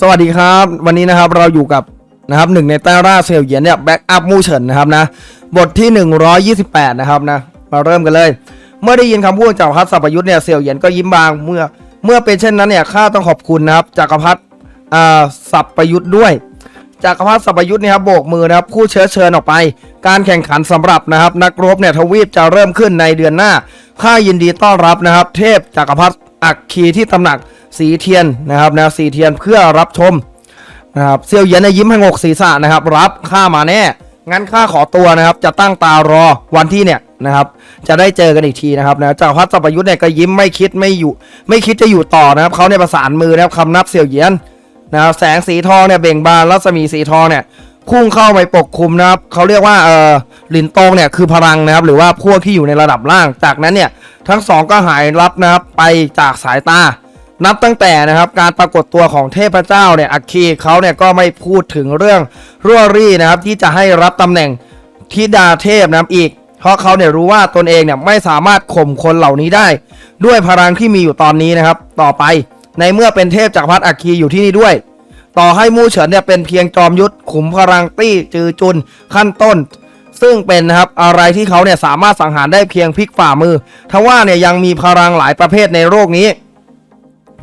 สวัสดีครับ วันนี้นะครับเราอยู่กับนะครับหนึ่งในแต้ราเซลเยียนเนี่ยแบ็กอัพมูเฉินนะครับนะบทที่ 128 นะครับนะมาเริ่มกันเลย เมื่อได้ยินคำพูดจากพัฒสัพยุทธ์เนี่ยเซลเยียนก็ยิ้มบางเมื่อเมื่อเป็นเช่นนั้นเนี่ยข้าต้องขอบคุณนะครับจักรพรรดิอ่าสัพยุทธ์ด้วยจักรพรรดิสัพยุทธ์เนี่ยครับโบกมือนะครับผู้เชื้อเชิญออกไป การแข่งขันสำหรับนะครับ นักรบเนี่ยทวีปจะเริ่มขึ้นในเดือนหน้าข้ายินดีต้อนรับนะครับ เทพจักรพรรดิอักคีที่ตำหนัก สีเทียนนะครับแนะสีเทียนเพื่อรับชมนะครับเซียวเยียนยิ้มให้งกศีรษะนะครับ รับข้ามาแน่ งั้นข้าขอตัวนะครับ จะตั้งตารอวันที่เนี่ยนะครับ จะได้เจอกันอีกทีนะครับนะจากรพัฒสัพยุทธ์เนี่ยก็ยิ้มไม่คิดไม่อยู่ ไม่คิดจะอยู่ต่อนะครับเขาเนี่ยประสานมือนะครับคำนับเซียวเยียนนะครับแสงสีทองเนี่ยเบ่งบานรัศมีสีทองเนี่ยพุ่งเข้าไปปกคลุมนะครับเขาเรียกว่าเออหลินตงเนี่ยคือพลังนะครับหรือว่าพวกที่อยู่ในระดับล่าง จากนั้นเนี่ยทั้งสองก็หายลับนะครับไปจากสายตา นับตั้งแต่นะครับการปรากฏตัวของเทพเจ้าเนี่ยอัคคีเขาเนี่ยก็ไม่พูดถึงเรื่องรั่วรี่นะครับที่จะให้รับตำแหน่งธิดาเทพนะครับอีก เพราะเขาเนี่ยรู้ว่าตนเองเนี่ยไม่สามารถข่มคนเหล่านี้ได้ ด้วยพลังที่มีอยู่ตอนนี้นะครับ ต่อไปในเมื่อเป็นเทพจักรพรรดิอัคคีอยู่ที่นี่ด้วย ต่อให้มู่เฉินเนี่ยเป็นเพียงจอมยุทธขุมพลังตี้จือจุนขั้นต้น ซึ่งเป็นนะครับอะไรที่เขาเนี่ยสามารถสังหารได้เพียงพลิกฝ่ามือทว่าเนี่ยยังมีพลังหลายประเภทในโลกนี้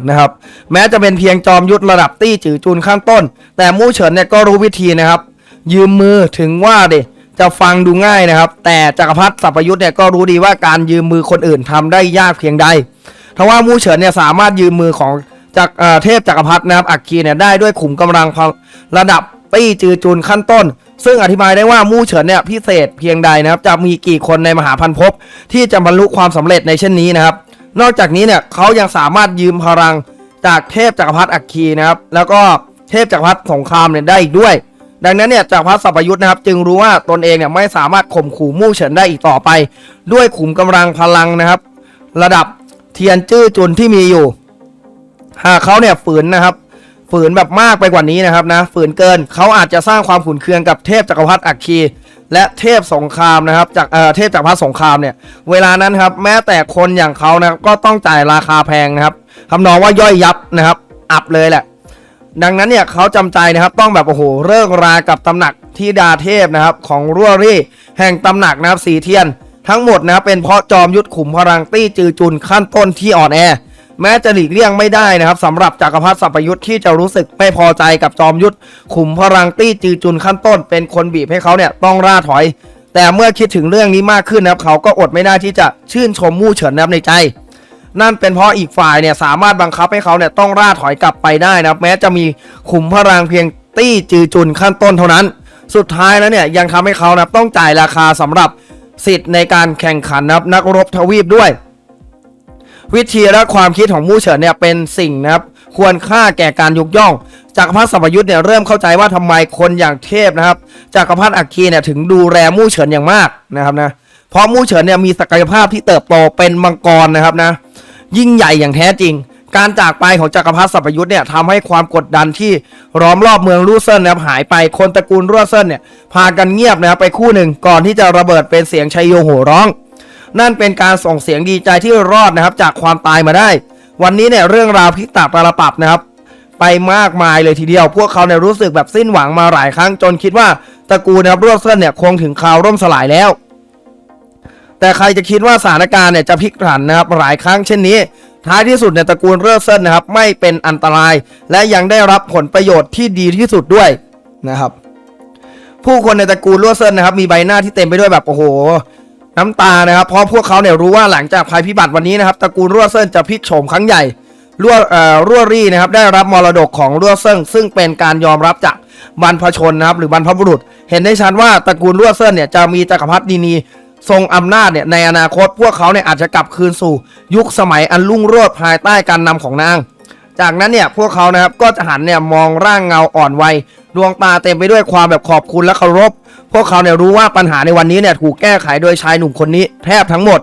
นะครับ แม้จะเป็นเพียงจอมยุทธระดับตี้จือจุนข้างต้น แต่มู่เฉินเนี่ยก็รู้วิธีนะครับ ยืมมือถึงว่าเดจะฟังดูง่ายนะครับ แต่จักรพรรดิสัพยุทธ์เนี่ยก็รู้ดีว่าการยืมมือคนอื่นทำได้ยากเพียงใดทว่ามู่เฉินเนี่ยสามารถยืมมือของจากเทพจักรพรรดินะครับอักคีเนี่ยได้ด้วยขุมกำลังระดับตี้จือจุนขั้นต้น ซึ่งอธิบายได้ว่ามู่เฉินเนี่ยพิเศษเพียงใดนะครับ จะมีกี่คนในมหาพันภพที่จะบรรลุความสำเร็จในเช่นนี้นะครับ นอกจากนี้เนี่ยเขายังสามารถยืมพลังจากเทพจักรพรรดิอัคคีนะครับ แล้วก็เทพจักรพรรดิสงครามเนี่ยได้อีกด้วย ดังนั้นเนี่ยจักรพรรดิสัพยุทธ์นะครับ จึงรู้ว่าตนเองเนี่ยไม่สามารถข่มขู่มู่เฉินได้อีกต่อไป ด้วยขุมกำลังพลังนะครับ ระดับเทียนจื้อจุนที่มีอยู่ หากเขาเนี่ยฝืนนะครับ ฝืนแบบมากไปกว่านี้นะครับนะฝืนเกินเขาอาจจะสร้างความขุนเคืองกับเทพจักรพรรดิอัคคี และเทพสงครามนะครับจากเอ่อเทพจักรพรรดิสงครามเนี่ยเวลานั้นครับแม้แต่คนอย่างเขานะครับก็ต้องจ่ายราคาแพงนะครับทำนองว่าย่อยยับนะครับ อับเลยแหละ ดังนั้นเนี่ยเขาจำใจนะครับต้องแบบโอ้โหเลิกรากับตำหนักที่ดาเทพนะครับของรั่วรี่แห่งตำหนักนะครับสีเทียน ทั้งหมดนะครับเป็นเพราะจอมยุทธขุมพลังตี้จือจุนขั้นต้นที่อ่อนแอ แม้จะหลีกเลี่ยงไม่ได้นะครับสำหรับจักรพรรดิสัพยุทธ์ที่จะรู้สึกไม่พอใจกับจอมยุทธขุมพลังตี้จือจุนขั้นต้น เป็นคนบีบให้เขาเนี่ยต้องร่าถอย แต่เมื่อคิดถึงเรื่องนี้มากขึ้นนะครับเขาก็อดไม่ได้ที่จะชื่นชมมู่เฉินนะครับในใจ นั่นเป็นเพราะอีกฝ่ายเนี่ยสามารถบังคับให้เขาเนี่ยต้องร่าถอยกลับไปได้นะครับแม้จะมีขุมพลังเพียงตี้จือจุนขั้นต้นเท่านั้น สุดท้ายแล้วเนี่ยยังทำให้เขานะต้องจ่ายราคาสำหรับสิทธิ์ในการแข่งขันนะครับนักรบทวีปด้วย วิธีและความคิดของมู่เฉินเนี่ยเป็นสิ่งนะครับ ควรค่าแก่การยกย่องจักรพรรดิสัพยุทธ์เนี่ยเริ่มเข้าใจว่าทำไมคนอย่างเทพนะครับจักรพรรดิอัคคีเนี่ยถึงดูแลมู่เฉินอย่างมากนะครับนะเพราะมู่เฉินเนี่ยมีศักยภาพที่เติบโตเป็นมังกรนะครับนะยิ่งใหญ่อย่างแท้จริง การจากไปของจักรพรรดิสัพยุทธ์เนี่ยทำให้ความกดดันที่ล้อมรอบเมืองรูเซินนะครับหายไปคนตระกูลรูเซินเนี่ยพากันเงียบนะครับไปคู่หนึ่งก่อนที่จะระเบิดเป็นเสียงชัยโยโห่ร้อง นั่นเป็นการส่งเสียงดีใจที่รอดนะครับจากความตายมาได้ วันนี้เนี่ยเรื่องราวพลิกตาปาลปับนะครับไปมากมายเลยทีเดียว พวกเขาเนี่ยรู้สึกแบบสิ้นหวังมาหลายครั้งจนคิดว่าตระกูลนะครับรวบเส้นเนี่ยคงถึงคราวร่มสลายแล้ว แต่ใครจะคิดว่าสถานการณ์เนี่ยจะพลิกผันนะครับหลายครั้งเช่นนี้ ท้ายที่สุดเนี่ยตระกูลเรอเซนนะครับ ไม่เป็นอันตราย และยังได้รับผลประโยชน์ที่ดีที่สุดด้วยนะครับ ผู้คนในตระกูลลัวเซินนะครับ มีใบหน้าที่เต็มไปด้วยแบบโอ้โห น้ำตานะครับเพราะพวกเขาเนี่ยรู้ว่าหลังจากภัยพิบัติวันนี้นะครับตระกูลรั่วเซินจะพลิกโฉมครั้งใหญ่รั่วเอ่อรั่วรี่นะครับได้รับมรดกของรั่วเซินซึ่งเป็นการยอมรับจากบรรพชนนะครับหรือบรรพบุรุษ เห็นได้ชัดว่าตระกูลรั่วเซินเนี่ยจะมีจักรพรรดินีทรงอำนาจเนี่ยในอนาคตพวกเขาเนี่ยอาจจะกลับคืนสู่ ยุคสมัยอันรุ่งโรจน์ภายใต้การนำของนาง จากนั้นเนี่ยพวกเขานะครับก็จะหันเนี่ยมองร่างเงาอ่อนวัย ดวงตาเต็มไปด้วยความแบบขอบคุณและเคารพ พวกเขาเนี่ยรู้ว่าปัญหาในวันนี้เนี่ยถูกแก้ไขโดยชายหนุ่มคนนี้แทบทั้งหมด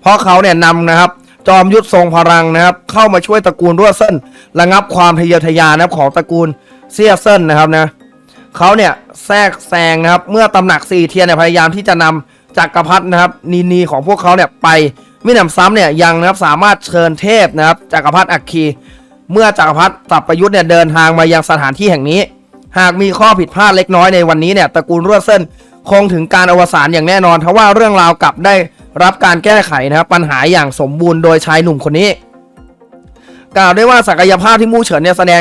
เพราะเขาเนี่ยนำนะครับ จอมยุทธทรงพลังนะครับ เข้ามาช่วยตระกูลรั่วเส้นระงับความทะเยอทะยานนะครับของตระกูลเซียเซินนะครับนะเขาเนี่ยแทรกแซงนะครับ เมื่อตำหนักสี่เทียนเนี่ยพยายามที่จะนำจักรพรรดินะครับนีนีของพวกเขาเนี่ยไปมิหนำซ้ำเนี่ยยังนะครับสามารถเชิญเทพนะครับจักรพรรดิอัคคี เมื่อจักรพรรดิสัปยุทธ์เนี่ยเดินทางมายังสถานที่แห่งนี้ หากมีข้อผิดพลาดเล็กน้อยในวันนี้เนี่ยตระกูลรวดเส้นคงถึงการอวสานอย่างแน่นอนทว่าเรื่องราวกลับได้รับการแก้ไขนะครับปัญหาอย่างสมบูรณ์โดยชายหนุ่มคนนี้ กล่าวได้ว่าศักยภาพที่มู่เฉินเนี่ยแสดง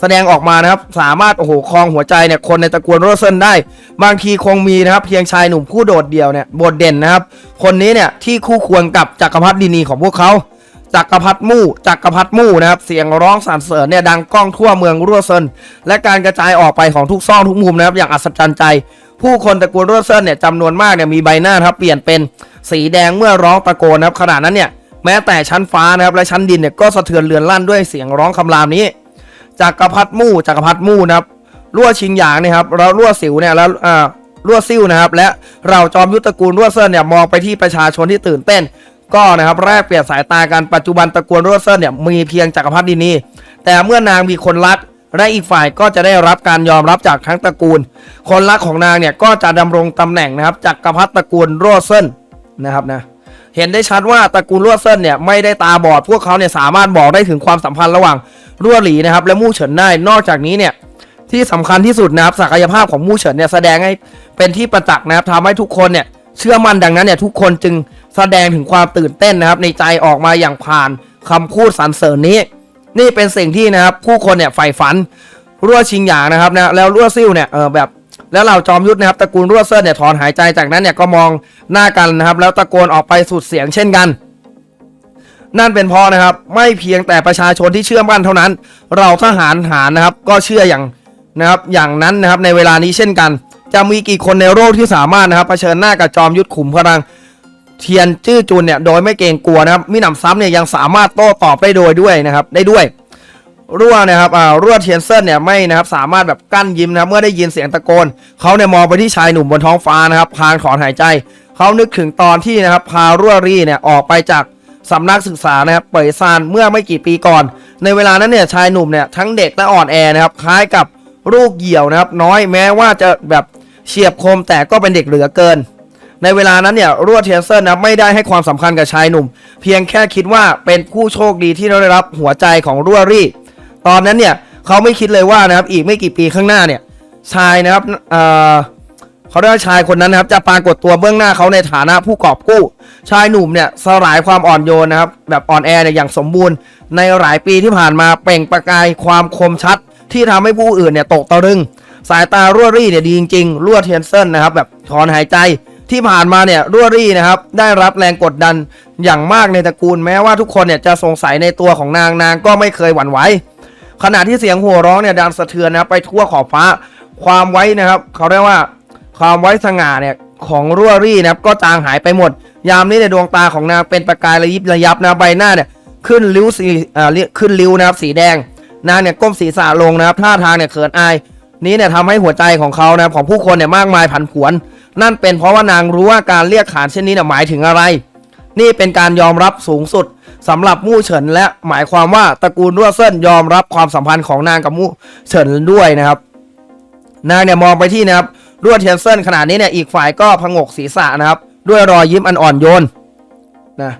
แสดงออกมานะครับสามารถโอ้โหครองหัวใจเนี่ยคนในตระกูลโรเซนได้ บางทีคงมีนะครับเพียงชายหนุ่มผู้โดดเดี่ยวเนี่ยโดดเด่นนะครับ คนนี้เนี่ยที่คู่ควรกับจักรพรรดินีของพวกเขา จักรพรรดิมู่จักรพรรดิมู่นะครับเสียงร้องสรรเสริญเนี่ยดังก้องทั่วเมืองรั่วเซินและการกระจายออกไปของทุกซ่องทุกมุมนะครับอย่างอัศจรรย์ใจ ผู้คนตระกูลรั่วเซินเนี่ยจำนวนมากเนี่ยมีใบหน้าครับเปลี่ยนเป็นสีแดงเมื่อร้องตะโกนนะครับขณะนั้นเนี่ยแม้แต่ชั้นฟ้านะครับและชั้นดินเนี่ยก็สะเทือนเรือนลั่นด้วยเสียงร้องคำรามนี้จักรพรรดิมู่จักรพรรดิมู่นะครับรั่วชิงหยางนะครับแล้วรั่วสิวเนี่ยแล้วอ่ารั่วซิ่วนะครับและเราจอมยุทธตะกูลรั่วเซินเนี่ยมองไปที่ประชาชนที่ตื่นเต้น ก็นะครับแรกเปลี่ยนสายตากันปัจจุบันตระกูลรั่วเซินเนี่ยมีเพียงจักรพรรดินี แต่เมื่อนางมีคนรักและอีกฝ่ายก็จะได้รับการยอมรับจากทั้งตระกูล คนรักของนางเนี่ยก็จะดำรงตำแหน่งนะครับจักรพรรดิตระกูลรั่วเซินนะครับนะเห็นได้ชัดว่าตระกูลรั่วเซินเนี่ยไม่ได้ตาบอดพวกเขาเนี่ยสามารถบอกได้ถึงความสัมพันธ์ระหว่างรั่วหลีนะครับและมู่เฉินได้นอกจากนี้เนี่ยที่สำคัญที่สุดนะครับศักยภาพของมู่เฉินเนี่ยแสดงให้เป็นที่ประจักษ์นะครับทำให้ทุกคนเนี่ย เชื่อมั่นดังนั้นเนี่ยทุกคนจึงแสดงถึงความตื่นเต้นนะครับ ในใจออกมาอย่างผ่านคำพูดสรรเสริญนี้ นี่เป็นสิ่งที่นะครับผู้คนเนี่ยใฝ่ฝันรั่วชิงหยางนะครับนะแล้วรั่วซิ่วเนี่ยเออแบบแล้วเราจอมยุทธนะครับตระกูลรั่วเซินเนี่ยถอนหายใจจากนั้นเนี่ยก็มองหน้ากันนะครับ แล้วตะโกนออกไปสุดเสียงเช่นกัน นั่นเป็นเพราะนะครับ ไม่เพียงแต่ประชาชนที่เชื่อมั่นเท่านั้น เราทหารหารนะครับ ก็เชื่ออย่างนะครับ อย่างนั้นนะครับในเวลานี้เช่นกัน จะมีกี่คนในโลกที่สามารถนะครับเผชิญหน้ากับจอมยุทธขุมพลังเทียนจื้อจุนเนี่ยโดยไม่เกรงกลัวนะครับมิหนำซ้ำเนี่ยยังสามารถโต้ตอบได้โดยด้วยนะครับได้ด้วยรั่วนะครับอ่ารั่วเทียนเซินเนี่ยไม่นะครับสามารถแบบกั้นยิ้มนะครับเมื่อได้ยินเสียงตะโกนเขาเนี่ยมองไปที่ชายหนุ่มบนท้องฟ้านะครับพางถอนหายใจเขานึกถึงตอนที่นะครับพารั่วรี่เนี่ยออกไปจากสำนักศึกษานะครับเป่ยซานเมื่อไม่กี่ปีก่อน ในเวลานั้นเนี่ยชายหนุ่มเนี่ยทั้งเด็กและอ่อนแอนะครับคล้ายกับลูกเหี่ยวนะครับน้อยแม้ว่าจะแบบ เฉียบคมแต่ก็เป็นเด็กเหลือเกิน ในเวลานั้นเนี่ยรัวเทนเซินนะไม่ได้ให้ความสำคัญกับชายหนุ่ม เพียงแค่คิดว่าเป็นผู้โชคดีที่ได้รับหัวใจของรัวรี่ ตอนนั้นเนี่ยเขาไม่คิดเลยว่านะครับอีกไม่กี่ปีข้างหน้าเนี่ยชายนะครับเอ่อเขาเรียกชายคนนั้นนะครับจะปรากฏตัวเบื้องหน้าเขาในฐานะผู้กอบกู้ ชายหนุ่มเนี่ยสลายความอ่อนโยนนะครับแบบอ่อนแอเนี่ยอย่างสมบูรณ์ ในหลายปีที่ผ่านมาเปล่งประกายความคมชัดที่ทำให้ผู้อื่นเนี่ยตกตะลึง สายตารั่วรี่เนี่ยดีจริงๆรั่วเทียนเซินนะครับแบบถอนหายใจที่ผ่านมาเนี่ยรั่วรี่นะครับได้รับแรงกดดันอย่างมากในตระกูลแม้ว่าทุกคนเนี่ยจะสงสัยในตัวของนางนางก็ไม่เคยหวั่นไหวขณะที่เสียงหัวร้องเนี่ยดังสะเทือนนะครับไปทั่วขอบฟ้าความไว้นะครับ เขาเรียกว่าความไว้สง่าเนี่ยของรั่วรี่นะครับก็จางหายไปหมด ยามนี้ในยดวงตาของนางเป็นประกายระยิบระยับนะใบหน้าเนี่ยขึ้นริ้วสีอ่าเรียกขึ้นริ้วนะครับสีแดงนางเนี่ยก้มศีรษะลงนะครับท่าทางเนี่ยเขินอาย นี้เนี่ยทำให้หัวใจของเขานะของผู้คนเนี่ยมากมายผันผวน นั่นเป็นเพราะว่านางรู้ว่าการเรียกขานเช่นนี้เนี่ยหมายถึงอะไร นี่เป็นการยอมรับสูงสุดสำหรับมู่เฉินและหมายความว่าตระกูลรั่วเซินยอมรับความสัมพันธ์ของนางกับมู่เฉินด้วยนะครับ นางเนี่ยมองไปที่นะครับรั่วเทียนเซินขณะนี้เนี่ยอีกฝ่ายก็พงกศีรษะนะครับ ด้วยรอยยิ้มอันอ่อนโยนนะ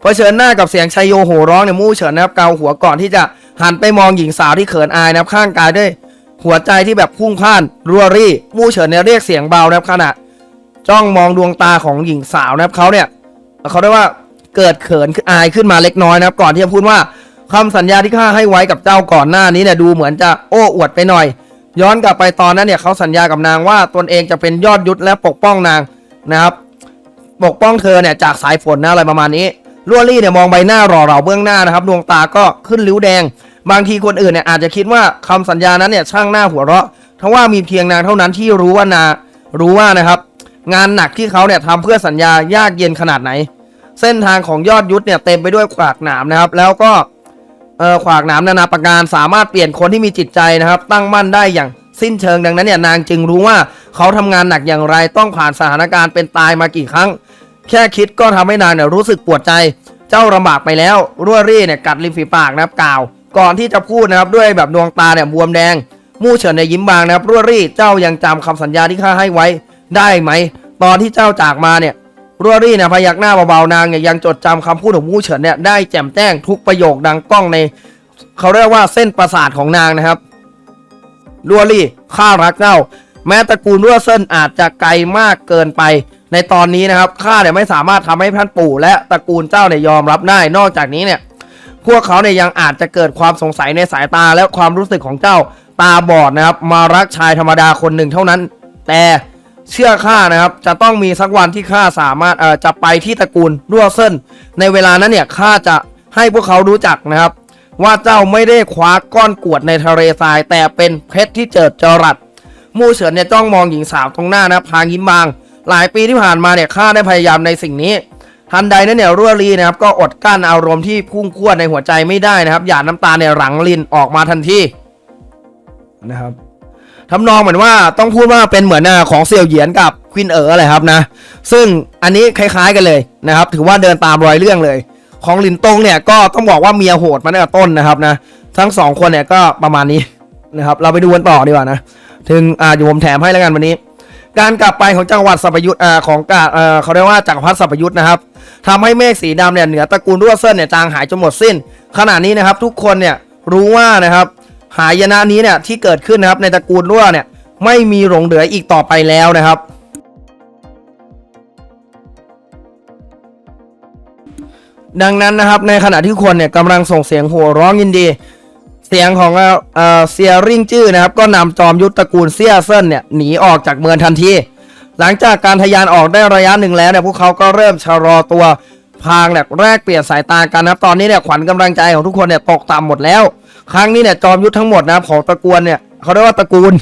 เผชิญหน้ากับเสียงชัยโยโห่ร้องเนี่ยมู่เฉินนะครับเกาหัวก่อนที่จะหันไปมองหญิงสาวที่เขินอายนะครับข้างกายด้วย หัวใจที่แบบพุ่งพ่านรัวรี่มู่เฉินเนี่ยเรียกเสียงเบานะครับขณะ จ้องมองดวงตาของหญิงสาวนะครับเขาเนี่ยเขาเรียกว่าเกิดเขินอายขึ้นมาเล็กน้อยนะครับ ก่อนที่จะพูดว่าคำสัญญาที่ข้าให้ไว้กับเจ้าก่อนหน้านี้เนี่ยดูเหมือนจะโอ้อวดไปหน่อย ย้อนกลับไปตอนนั้นเนี่ยเขาสัญญากับนางว่าตนเองจะเป็นยอดยุทธและปกป้องนางนะครับ ปกป้องเธอเนี่ยจากสายฝนนะอะไรประมาณนี้ลัวรี่เนี่ยมองใบหน้าหล่อเหลาเบื้องหน้านะครับ ดวงตาก็ขึ้นริ้วแดง บางทีคนอื่นเนี่ยอาจจะคิดว่าคำสัญญานั้นเนี่ยช่างหน้าหัวเราะทว่ามีเพียงนางเท่านั้นที่รู้ว่านารู้ว่านะครับ งานหนักที่เขาเนี่ยทำเพื่อสัญญายากเย็นขนาดไหน เส้นทางของยอดยุทธเนี่ยเต็มไปด้วยขวากหนามนะครับ แล้วก็เอ่อขวากหนามนานาประการสามารถเปลี่ยนคนที่มีจิตใจนะครับ ตั้งมั่นได้อย่างสิ้นเชิงดังนั้นเนี่ยนางจึงรู้ว่าเขาทำงานหนักอย่างไรต้องผ่านสถานการณ์เป็นตายมากี่ครั้ง แค่คิดก็ทำให้นางเนี่ยรู้สึกปวดใจ เจ้าลำบากไปแล้วรั่วรี่เนี่ยกัดริมฝีปากนะครับกล่าว ก่อนที่จะพูดนะครับด้วยแบบดวงตาเนี่ยบวมแดง มู่เฉินเนี่ยยิ้มบางนะครับรั่วรี่เจ้ายังจำคำสัญญาที่ข้าให้ไว้ได้ไหม ตอนที่เจ้าจากมาเนี่ยรั่วรี่เนี่ยพยักหน้าเบาๆนางเนี่ยยังจดจำคำพูดของมู่เฉินเนี่ยได้แจ่มแจ้งทุกประโยคดังกล้องใน เขาเรียกว่าเส้นประสาทของนางนะครับรัวลี่ข้ารักเจ้า แม้ตระกูลรั่วเส้นอาจจะไกลมากเกินไป ในตอนนี้นะครับข้าเนี่ยไม่สามารถทำให้ท่านปู่และตระกูลเจ้าเนี่ยยอมรับได้นอกจากนี้เนี่ย พวกเขาเนี่ยยังอาจจะเกิดความสงสัยในสายตาและความรู้สึกของเจ้าตาบอดนะครับ มารักชายธรรมดาคนหนึ่งเท่านั้น แต่เชื่อข้านะครับ จะต้องมีสักวันที่ข้าสามารถเอ่อจะไปที่ตระกูลรั่วเส้น ในเวลานั้นเนี่ยข้าจะให้พวกเขารู้จักนะครับ ว่าเจ้าไม่ได้คว้าก้อนกวดในทะเลทราย แต่เป็นเพชรที่เจิดจรัสมู่เฉินเนี่ยจ้องมองหญิงสาวตรงหน้านะพางยิ้มบาง หลายปีที่ผ่านมาเนี่ยข้าได้พยายามในสิ่งนี้ ทันใดนั้นเนี่ยรั่วรีนะครับก็อดกั้นอารมณ์ที่พุ่งพรวดในหัวใจไม่ได้นะครับหยาดน้ำตาเนี่ยหลังลินออกมาทันทีนะครับทำนองเหมือนว่าต้องพูดว่าเป็นเหมือนอะของเสี่ยวเหยียนกับควินเอ๋ออะไรครับนะ ซึ่งอันนี้คล้ายๆกันเลยนะครับ ถือว่าเดินตามรอยเรื่องเลย ของลินตงเนี่ยก็ต้องบอกว่าเมียโหดมาตั้งแต่ต้นนะครับนะทั้งสองคนเนี่ยก็ประมาณนี้นะครับ เราไปดูกันต่อดีกว่านะ ถึงอ่าอยู่ผมแถมให้แล้วกันวันนี้ การกลับไปของจังหวัดสัพยุทธ์อ่าของกาเอ่อเขาเรียกว่าจักรพรรดิสัพยุทธ์นะครับทำให้เมฆสีดำเนี่ยเหนือตระกูลรั่วเซินเนี่ยจางหายจนหมดสิ้น ขณะนี้นะครับทุกคนเนี่ยรู้ว่านะครับหายนะนี้เนี่ยที่เกิดขึ้นนะครับในตระกูลรั่วเนี่ยไม่มีหลงเหลืออีกต่อไปแล้วนะครับ ดังนั้นนะครับในขณะที่คนเนี่ยกำลังส่งเสียงโห่ร้องยินดี เสียงของเอ่อเอ่อเซียริงจื้อนะครับ ก็นำจอมยุทธตระกูลเซียเซินเนี่ยหนีออกจากเมืองทันที หลังจากการทะยานออกได้ระยะหนึ่งแล้วเนี่ยพวกเขาก็เริ่มชะลอตัวพางแหลกแรกเปลี่ยนสายตากันนะครับ ตอนนี้เนี่ยขวัญกำลังใจของทุกคนเนี่ยตกต่ำหมดแล้ว ครั้งนี้เนี่ยจอมยุทธทั้งหมดนะครับของตระกูลเนี่ยเขาเรียกว่าตระกูล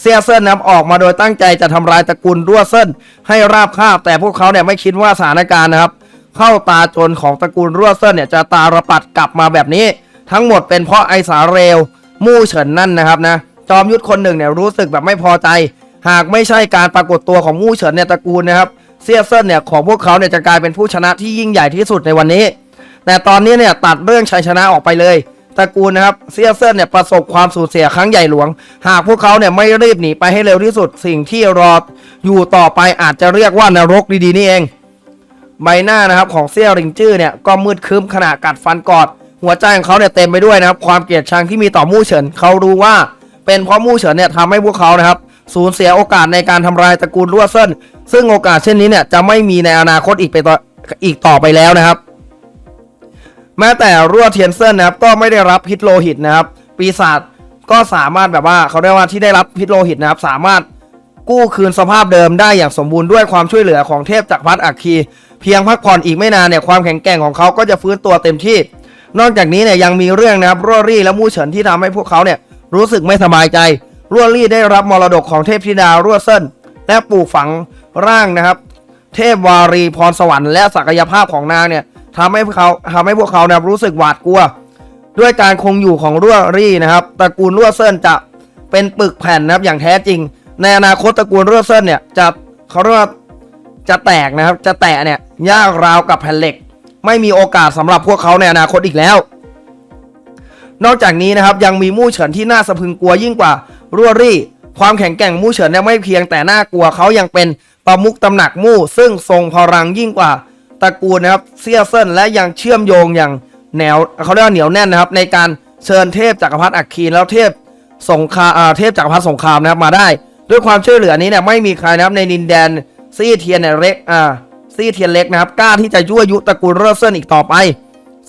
เซียเซินนะครับออกมาโดยตั้งใจจะทำลายตระกูลรั่วเซินให้ราบคาบ แต่พวกเขาเนี่ยไม่คิดว่าสถานการณ์นะครับ เข้าตาจนของตระกูลรั่วเซินเนี่ยจะตาระปัดกลับมาแบบนี้ ทั้งหมดเป็นเพราะไอสาเรวมู่เฉินนั่นนะครับนะจอมยุทธคนหนึ่งเนี่ยรู้สึกแบบไม่พอใจ หากไม่ใช่การปรากฏตัวของมู่เฉินเนี่ยตระกูลนะครับเซียเซินเนี่ยของพวกเขาเนี่ยจะกลายเป็นผู้ชนะที่ยิ่งใหญ่ที่สุดในวันนี้ แต่ตอนนี้เนี่ยตัดเรื่องชัยชนะออกไปเลยตระกูลนะครับเซียเซินเนี่ยประสบความสูญเสียครั้งใหญ่หลวง หากพวกเขาเนี่ยไม่รีบหนีไปให้เร็วที่สุดสิ่งที่รออยู่ต่อไปอาจจะเรียกว่านรกดีๆนี่เอง ใบหน้านะครับของเซียริงจื้อเนี่ยก็มืดครึ้มขณะกัดฟันกอด หัวใจของเขาเนี่ยเต็มไปด้วยนะครับความเกลียดชังที่มีต่อมู่เฉินเขารู้ว่าเป็นเพราะมู่เฉินเนี่ยทำให้พวกเขานะครับสูญเสียโอกาสในการทำลายตระกูลรั่วเซินซึ่งโอกาสเช่นนี้เนี่ยจะไม่มีในอนาคตอีกไปต่ออีกต่อไปแล้วนะครับ แม้แต่รั่วเทียนเซินนะครับก็ไม่ได้รับพิษโลหิตนะครับ ปีศาจก็สามารถแบบว่าเขาเรียกว่าที่ได้รับพิษโลหิตนะครับ สามารถกู้คืนสภาพเดิมได้อย่างสมบูรณ์ด้วยความช่วยเหลือของเทพจักรพรรดิอัคคี เพียงพักผ่อนอีกไม่นานเนี่ยความแข็งแกร่งของเขาก็จะฟื้นตัวเต็มที่ นอกจากนี้เนี่ยยังมีเรื่องนะครับรั่วรี่และมู่เฉินที่ทำให้พวกเขาเนี่ยรู้สึกไม่สบายใจรั่วรี่ได้รับมรดกของเทพธิดารั่วเซินและปลูกฝังร่างนะครับ เทพวารีพรสวรรค์และศักยภาพของนางเนี่ยทำให้พวกเขาทำให้พวกเขานะครับรู้สึกหวาดกลัว ด้วยการคงอยู่ของรั่วรี่นะครับตระกูลรั่วเซินจะเป็นปึกแผ่นนะครับอย่างแท้จริง ในอนาคตตระกูลรั่วเซินเนี่ยจะเขาเรียกว่าจะแตกนะครับ จะแตะเนี่ยยากราวกับแผ่นเหล็ก ไม่มีโอกาสสำหรับพวกเขาในอนาคตอีกแล้ว นอกจากนี้นะครับยังมีมู่เฉินที่น่าสะพึงกลัวยิ่งกว่ารั่วรี่ ความแข็งแกร่งมู่เฉินเนี่ยไม่เพียงแต่น่ากลัวเขายังเป็นประมุขตำหนักมู่ ซึ่งทรงพลังยิ่งกว่าตระกูลนะครับเซียเซินและยังเชื่อมโยงอย่างแนวเขาเรียกว่าเหนียวแน่นนะครับ ในการเชิญเทพจักรพรรดิอัคคีแล้วเทพสงครามเทพจักรพรรดิสงครามนะครับมาได้ ด้วยความช่วยเหลือนี้เนี่ยไม่มีใครนะครับในดินแดนซี่เทียนเนี่ยเล็กอ่า ซี่เทียนเล็กนะครับกล้าที่จะยั่วยุตระกูลเรอเซนอีกต่อไป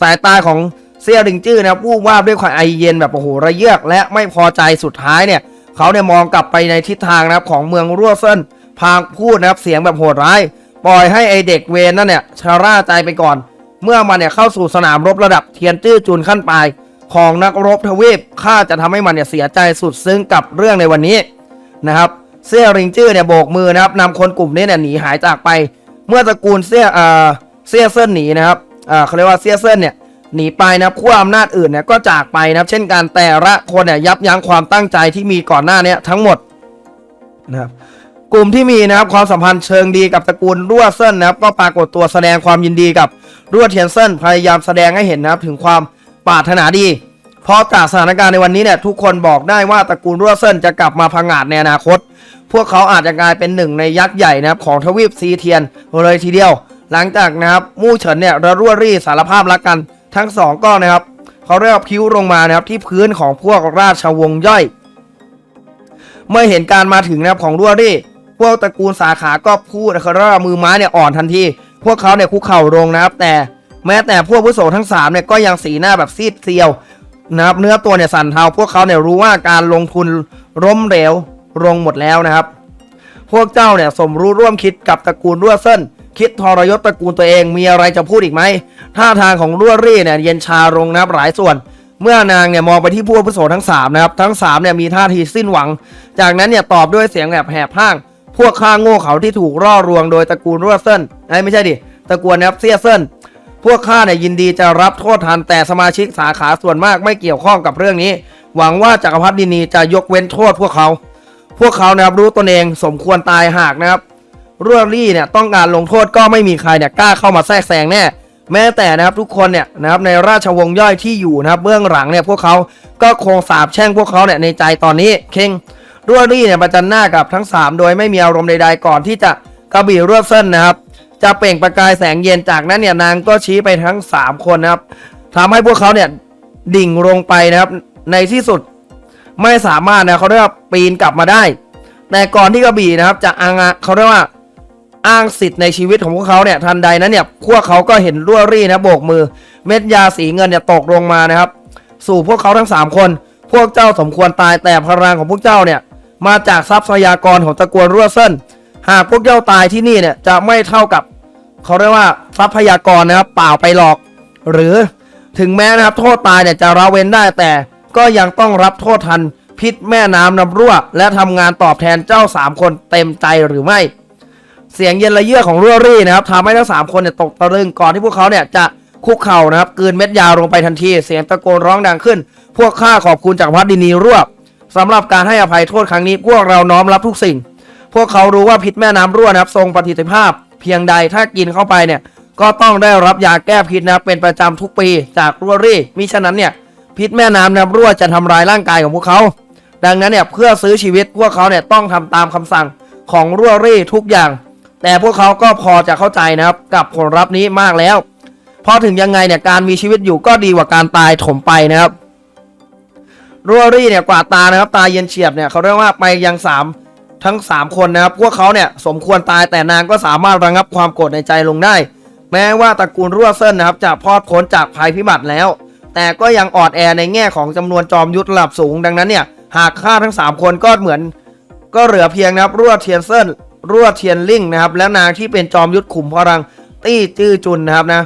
สายตาของเซียริงจื้อนะครับวูบวาบด้วยความไอเย็นแบบโอ้โหระเยือกและไม่พอใจสุดท้ายเนี่ยเขาเนี่ยมองกลับไปในทิศทางนะครับของเมืองรั่วเซินพางพูดนะครับเสียงแบบโหดร้าย ปล่อยให้ไอเด็กเวนนั่นเนี่ยชาร่าใจไปก่อน เมื่อมันเนี่ยเข้าสู่สนามรบระดับเทียนจื้อจุนขั้นปลายของนักรบทวีปข้าจะทำให้มันเนี่ยเสียใจสุดซึ้งกับเรื่องในวันนี้นะครับเซี่ยริงจื้อเนี่ยโบกมือนะครับนำคนกลุ่มนี้เนี่ยหนีหายจากไป เมื่อตระกูลเซี่ยอ่าเซี่ยเซินหนีนะครับอ่าเขาเรียกว่าเซี่ยเซินเนี่ยหนีไปนะครับขั้วอำนาจอื่นเนี่ยก็จากไปนะครับ เช่นการแต่ละคนเนี่ยยับยั้งความตั้งใจที่มีก่อนหน้านี้ทั้งหมดนะครับกลุ่มที่มีนะครับความสัมพันธ์เชิงดีกับตระกูลรั่วเซินนะครับก็ปรากฏตัวแสดงความยินดีกับรั่วเทียนเซินพยายามแสดงให้เห็นนะครับถึงความปรารถนาดี เพราะจากสถานการณ์ในวันนี้เนี่ยทุกคนบอกได้ว่าตระกูลรั่วเซินจะกลับมาพังงาดในอนาคต พวกเขาอาจจะกลายเป็นหนึ่งในยักษ์ใหญ่นะครับของทวีปซีเทียนเลยทีเดียว หลังจากนะครับมู่เฉินเนี่ยระรั่วรี่สารภาพรักกัน ทั้งสองก็นะครับเขาเรียกพิ้วลงมานะครับที่พื้นของพวกราชวงศ์ย่อย เมื่อเห็นการมาถึงนะครับของรั่วรี่ พวกตระกูลสาขาก็พูดนะครับว่ามือไม้เนี่ยอ่อนทันที พวกเขาเนี่ยคุกเข่าลงนะครับ แต่แม้แต่พวกผู้โสทั้งสามเนี่ยก็ยังสีหน้าแบบซีดเซียวนะครับเนื้อตัวเนี่ยสั่นเทาพวกเขาเนี่ยรู้ว่าการลงทุนล้มเหลว ลงหมดแล้วนะครับ พวกเจ้าเนี่ยสมรู้ร่วมคิดกับตระกูลรั่วเส้น คิดทรยศตระกูลตัวเองมีอะไรจะพูดอีกไหมท่าทางของรั่วรี่เนี่ยเย็นชาลงนะครับหลายส่วน เมื่อนางเนี่ยมองไปที่ผู้อาวุโสทั้งสามนะครับทั้งสามเนี่ยมีท่าทีสิ้นหวัง จากนั้นเนี่ยตอบด้วยเสียงแบบแหบพร่าง พวกข้าโง่เขาที่ถูกร่อรวงโดยตระกูลรั่วเส้นไอ้ไม่ใช่ดิตระกูลนะครับเซียเส้นพวกข้าเนี่ยยินดีจะรับโทษทันแต่สมาชิกสาขาส่วนมากไม่เกี่ยวข้องกับเรื่องนี้ หวังว่าจักรพรรดินีจะยกเว้นโทษพวกเขา พวกเขานะครับรู้ตนเองสมควรตายหากนะครับรั่วรี่เนี่ยต้องการลงโทษก็ไม่มีใครเนี่ยกล้าเข้ามาแทรกแซงแน่แม้แต่นะครับทุกคนเนี่ยนะครับในราชวงศ์ย่อยที่อยู่นะครับเบื้องหลังเนี่ยพวกเขาก็คงสาบแช่งพวกเขาเนี่ยในใจตอนนี้เคงรั่วรี่เนี่ยประจันหน้ากับทั้ง 3 โดยไม่มีอารมณ์ใดๆก่อนที่จะกระบี่รวบเส้นนะครับ จะเปล่งประกายแสงเย็นจากนั้นเนี่ยนางก็ชี้ไปทั้ง 3 คนนะครับทำให้พวกเขาเนี่ยดิ่งลงไปนะครับในที่สุด ไม่สามารถนะเขาเรียกว่าปีนกลับมาได้ แต่ก่อนที่กระบี่นะครับจะอ้างเขาเรียกว่าอ้างสิทธิ์ในชีวิตของพวกเขาเนี่ยทันใดนั้นเนี่ยพวกเขาก็เห็นรั่วรี่นะโบกมือ เม็ดยาสีเงินเนี่ยตกลงมานะครับ สู่พวกเขาทั้ง 3 คน พวกเจ้าสมควรตายแต่พลังของพวกเจ้าเนี่ยมาจากทรัพยากรของตระกูลรั่วเส้น หากพวกเจ้าตายที่นี่เนี่ยจะไม่เท่ากับเขาเรียกว่าทรัพยากรนะครับเปล่าไปหรอก หรือถึงแม้นะครับโทษตายเนี่ยจะละเว้นได้แต่ ก็ยังต้องรับโทษทันพิษแม่น้ำน้ำรั่ว และทำงานตอบแทนเจ้า 3 คนเต็มใจหรือไม่ เสียงเย็นระเยือกของรั่วรี่นะครับทำให้ทั้งสามคนเนี่ยตกตะลึงก่อนที่พวกเขาเนี่ยจะคุกเข่านะครับกลืนเม็ดยาลงไปทันที เสียงตะโกนร้องดังขึ้น พวกข้าขอบคุณจากรพรรดินีรวบสำหรับการให้อภัยโทษครั้งนี้ พวกเราน้อมรับทุกสิ่ง พวกเขารู้ว่าพิษแม่น้ำรั่วนะครับ ทรงประสิทธิภาพ เพียงใดถ้ากินเข้าไปเนี่ยก็ต้องได้รับยาแก้พิษนะครับเป็นประจำทุกปีจากรั่วรี่มิฉะนั้นเนี่ย พิษแม่น้ำน้ำรั่วจะทำลายร่างกายของพวกเขา ดังนั้นเนี่ยเพื่อซื้อชีวิตพวกเขาเนี่ยต้องทำตามคำสั่งของรั่วรี่ทุกอย่าง แต่พวกเขาก็พอจะเข้าใจนะครับกับผลลัพธ์นี้มากแล้วเพราะถึงยังไงเนี่ยการมีชีวิตอยู่ก็ดีกว่าการตายถมไปนะครับรัวรี่เนี่ยกว่าตานะครับ ตาเย็นเฉียบเนี่ยเขาเรียกว่าไปยังสามทั้ง 3 คนนะครับ พวกเขาเนี่ยสมควรตายแต่นางก็สามารถระงับความโกรธในใจลงได้ แม้ว่าตระกูลรั่วเส้นนะครับจะพอดพ้นจากภัยพิบัติแล้ว แต่ก็ยังออนแอในแง่ของจำนวนจอมยุทธระดับสูงดังนั้นเนี่ยหากฆ่าทั้ง 3 คนก็เหมือน ก็เหลือเพียงนะครับรั่วเทียนเส้นรั่วเทียนลิงนะครับและนางที่เป็นจอมยุทธขุมพลังตี้จื้อจุนนะครับนะ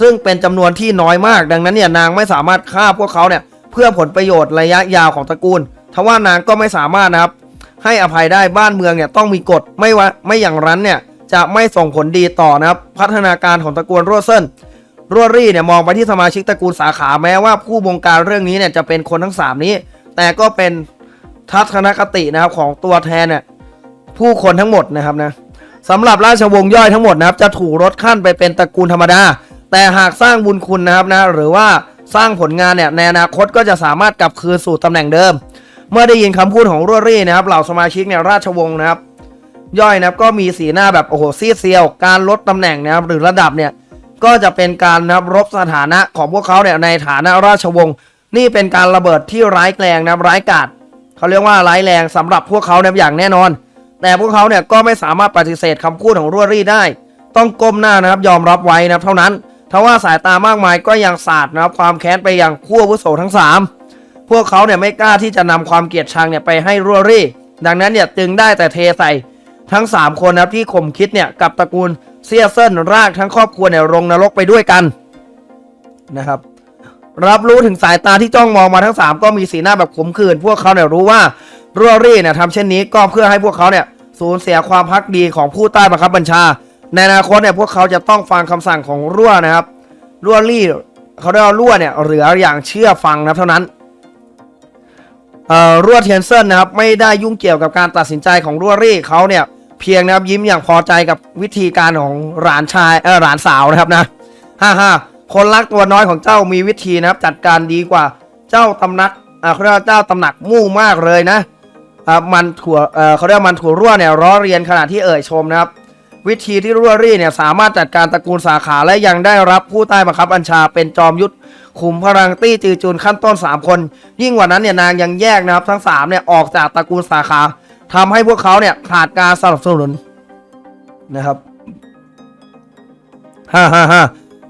ซึ่งเป็นจำนวนที่น้อยมากดังนั้นเนี่ยนางไม่สามารถฆ่าพวกเขาเนี่ยเพื่อผลประโยชน์ระยะยาวของตระกูลทว่านางก็ไม่สามารถนะครับให้อภัยได้บ้านเมืองเนี่ยต้องมีกฎไม่ว่าไม่อย่างนั้นเนี่ยจะไม่ส่งผลดีต่อนะครับพัฒนาการของตระกูลรั่วเส้น รั่วรี่เนี่ยมองไปที่สมาชิกตระกูลสาขาแม้ว่าผู้บงการเรื่องนี้เนี่ยจะเป็นคนทั้งสามนี้ แต่ก็เป็นทัศนคตินะครับของตัวแทนเนี่ยผู้คนทั้งหมดนะครับนะสำหรับราชวงศ์ย่อยทั้งหมดนะครับจะถูกลดขั้นไปเป็นตระกูลธรรมดา แต่หากสร้างบุญคุณนะครับนะหรือว่าสร้างผลงานเนี่ยในอนาคตก็จะสามารถกลับคืนสู่ตำแหน่งเดิม เมื่อได้ยินคำพูดของรั่วรี่นะครับเหล่าสมาชิกเนี่ยราชวงศ์นะครับย่อยนะครับก็มีสีหน้าแบบโอ้โหซีดเซียว การลดตำแหน่งนะครับหรือระดับเนี่ย ก็จะเป็นการนะครับรบสถานะของพวกเขาเนี่ยในฐานะราชวงศ์นี่เป็นการระเบิดที่ร้ายแรงนะร้ายกาจเขาเรียกว่าร้ายแรงสำหรับพวกเขาเนี่ยอย่างแน่นอน แต่พวกเขาเนี่ยก็ไม่สามารถปฏิเสธคำพูดของรั่วรี่ได้ ต้องก้มหน้านะครับยอมรับไว้นะครับเท่านั้นทว่าสายตามากมายก็ยังสาดนะครับความแค้นไปยังคู่อาวุโสทั้ง 3 พวกเขาเนี่ยไม่กล้าที่จะนำความเกลียดชังเนี่ยไปให้รั่วรี่ ดังนั้นเนี่ยจึงได้แต่เทใส่ทั้ง 3 คนนะครับที่ข่มคิดเนี่ยกับตระกูล เซียเซินรากทั้งครอบครัวเนี่ยลงนรกไปด้วยกันนะครับ รับรู้ถึงสายตาที่จ้องมองมาทั้ง 3 ก็มีสีหน้าแบบขมขื่นพวกเขาเนี่ยรู้ว่ารั่วรี่เนี่ยทำเช่นนี้ก็เพื่อให้พวกเขาเนี่ยสูญเสียความพักดีของผู้ใต้บังคับบัญชา ในอนาคตเนี่ยพวกเขาจะต้องฟังคำสั่งของรั่วนะครับรั่วรี่เขาเรียกว่ารั่วเนี่ยเหลืออย่างเชื่อฟังนะเท่านั้นเออรั่วเทียนเซินนะครับไม่ได้ยุ่งเกี่ยวกับการตัดสินใจของรั่วรี่เขาเนี่ย เพียงนะครับยิ้มอย่างพอใจกับวิธีการของหลานชายเออหลานสาวนะครับนะฮ่าฮ่าคนรักตัวน้อยของเจ้ามีวิธีนะครับ จัดการดีกว่าเจ้าตำหนักอ่าเขาเรียกว่าเจ้าตำหนักมู่มากเลยนะอ่ามันถั่วเออเขาเรียกว่ามันถั่วรั่วเนี่ยล้อเรียนขณะที่เอ่ยชมนะครับ วิธีที่รั่วรี่เนี่ยสามารถจัดการตระกูลสาขาและยังได้รับผู้ใต้บังคับบัญชาเป็นจอมยุทธขุมพลังตี้จือจุนขั้นต้น 3 คน ยิ่งกว่านั้นเนี่ยนางยังแยกนะครับทั้ง3เนี่ยออกจากตระกูลสาขา ทำให้พวกเขาเนี่ยขาดการสนับสนุนนะครับฮ่าฮ่าฮ่า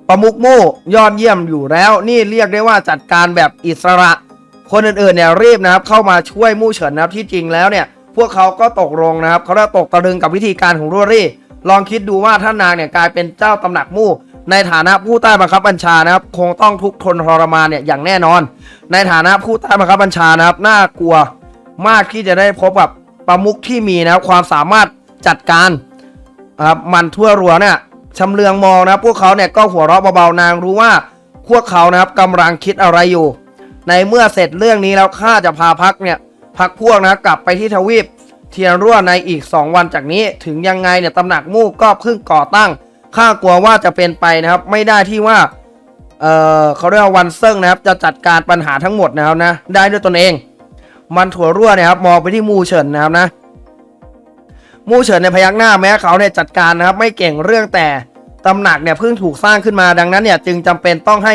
ประมุกมู่ยอดเยี่ยมอยู่แล้ว นี่เรียกได้ว่าจัดการแบบอิสระ คนอื่นๆเนี่ยรีบนะครับ เข้ามาช่วยมู่เฉินนะครับที่จริงแล้วเนี่ย พวกเขาก็ตกลงนะครับเขาได้ตกตะลึงกับวิธีการของรัวรี่ ลองคิดดูว่าถ้านางเนี่ยกลายเป็นเจ้าตำหนักมู่ในฐานะผู้ใต้บังคับบัญชานะครับ คงต้องทุกทนทรมานเนี่ยอย่างแน่นอน ในฐานะผู้ใต้บังคับบัญชานะครับน่ากลัวมากที่จะได้พบกับ ประมุขที่มีนะครับความสามารถจัดการครับมันทั่วรัวเนี่ยชำเลืองมองนะพวกเขาเนี่ยก็หัวเราะเบาๆนางรู้ว่าพวกเขานะครับกำลังคิดอะไรอยู่ ในเมื่อเสร็จเรื่องนี้แล้วข้าจะพาพักเนี่ยพักพวกนะกลับไปที่ทวีปเทียนรั่วในอีก 2 วันจากนี้ถึงยังไงเนี่ยตำหนักมู่ก็เพิ่งก่อตั้งข้ากลัวว่าจะเป็นไปนะครับ ไม่ได้ที่ว่าเออเขาเรียกว่าวันเซิงนะครับ จะจัดการปัญหาทั้งหมดนะครับนะได้ด้วยตนเอง มันถั่วรั่วเนี่ยครับมองไปที่มูเฉินนะครับนะ มูเฉินในยพยักหน้าแม้เขาเนี่ยจัดการนะครับ ไม่เก่งเรื่องแต่ตำหนักเนี่ยเพิ่งถูกสร้างขึ้นมาดังนั้นเนี่ย จึงจำเป็นต้องให้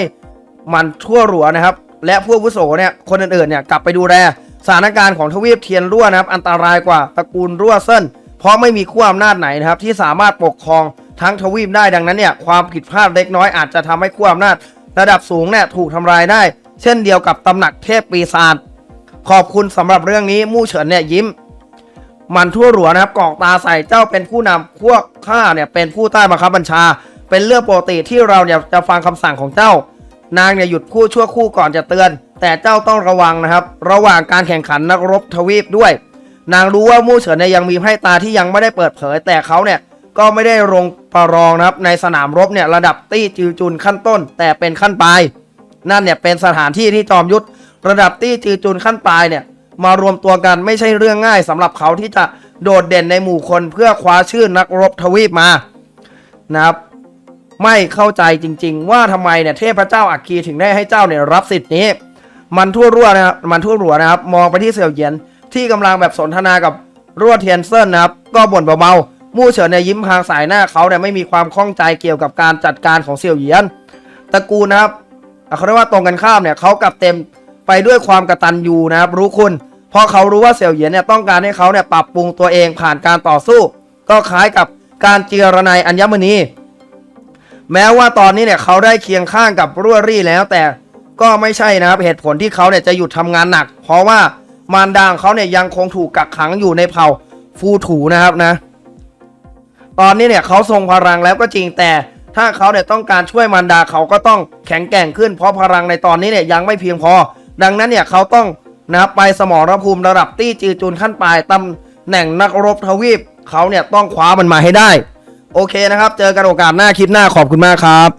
มันทั่วหลัวนะครับ และผู้วุโสเนี่ยคนอื่นๆเนี่ยกลับไปดูแลสถานการณ์ของทวีปเทียนรั่วนะครับ อันตรายกว่าตระกูลรั่วเส้น เพราะไม่มีขั้วอำนาจไหนนะครับ ที่สามารถปกครองทั้งทวีปได้ดังนั้นเนี่ยความผิดพลาดเล็กน้อยอาจจะทำให้ขั้วอำนาจ ระดับสูงเนี่ยถูกทำลายได้ เช่นเดียวกับตำหนักเทพปีศาจ ขอบคุณสำหรับเรื่องนี้มู่เฉินเนี่ยยิ้ม มันทั่วหลัวนะครับกรอกตาใส่เจ้าเป็นผู้นำพวกข้าเนี่ยเป็นผู้ใต้บังคับบัญชา เป็นเรื่องปกติที่เราเนี่ยจะฟังคำสั่งของเจ้า นางเนี่ยหยุดพูดชั่วคู่ก่อนจะเตือน แต่เจ้าต้องระวังนะครับ ระหว่างการแข่งขันนักรบทวีปด้วย นางรู้ว่ามู่เฉินเนี่ยยังมีไพ่ตาที่ยังไม่ได้เปิดเผย แต่เขาเนี่ยก็ไม่ได้ลงประรองนะครับในสนามรบเนี่ยระดับตี้จือจุนขั้นต้น แต่เป็นขั้นปลายนั่นเนี่ยเป็นสถานที่ที่จอมยุทธ ระดับตี้จือจุนขั้นปลายเนี่ยมารวมตัวกันไม่ใช่เรื่องง่ายสำหรับเขาที่จะโดดเด่นในหมู่คนเพื่อคว้าชื่อนักรบทวีปมานะครับไม่เข้าใจจริง ๆ ว่าทำไมเนี่ยเทพเจ้าอักคีถึงได้ให้เจ้าเนี่ยรับสิทธิ์นี้ มันทั่วรั่วนะครับมันทั่วรั่วนะครับ มองไปที่เสี่ยวเหยียนที่กำลังแบบสนทนากับรั่วเทียนเซินนะครับ ก็บ่นเบาๆมู่เฉินเนี่ยยิ้มพางสายหน้าเขาเนี่ยไม่มีความข้องใจเกี่ยวกับการจัดการของเสี่ยวเหยียนตระกูลนะครับเขาเรียกว่าตรงกันข้ามเนี่ยเขากลับเต็ม ไปด้วยความกระตัญญูนะครับรู้คุณเพราะเขารู้ว่าเสี่ยวเหยียนเนี่ยต้องการให้เขาเนี่ยปรับปรุงตัวเองผ่านการต่อสู้ ก็คล้ายกับการเจรนายอัญมณี แม้ว่าตอนนี้เนี่ยเขาได้เคียงข้างกับรั่วรี่แล้ว แต่ก็ไม่ใช่นะครับเหตุผลที่เขาเนี่ยจะหยุดทำงานหนัก เพราะว่ามารดาของเขาเนี่ยยังคงถูกกักขังอยู่ในเผ่าฟูถูนะครับนะ ตอนนี้เนี่ยเขาทรงพลังแล้วก็จริงแต่ถ้าเขาเนี่ยต้องการช่วยมารดาเขาก็ต้องแข็งแกร่งขึ้น เพราะพลังในตอนนี้เนี่ยยังไม่เพียงพอ ดังนั้นเนี่ยเขาต้องนะครับไปสมรภูมิระดับตี้จือจุนขั้นปลายตำแหน่งนักรบทวีปเขาเนี่ยต้องคว้ามันมาให้ได้ โอเคนะครับ เจอกันโอกาสหน้าคลิปหน้าขอบคุณมากครับ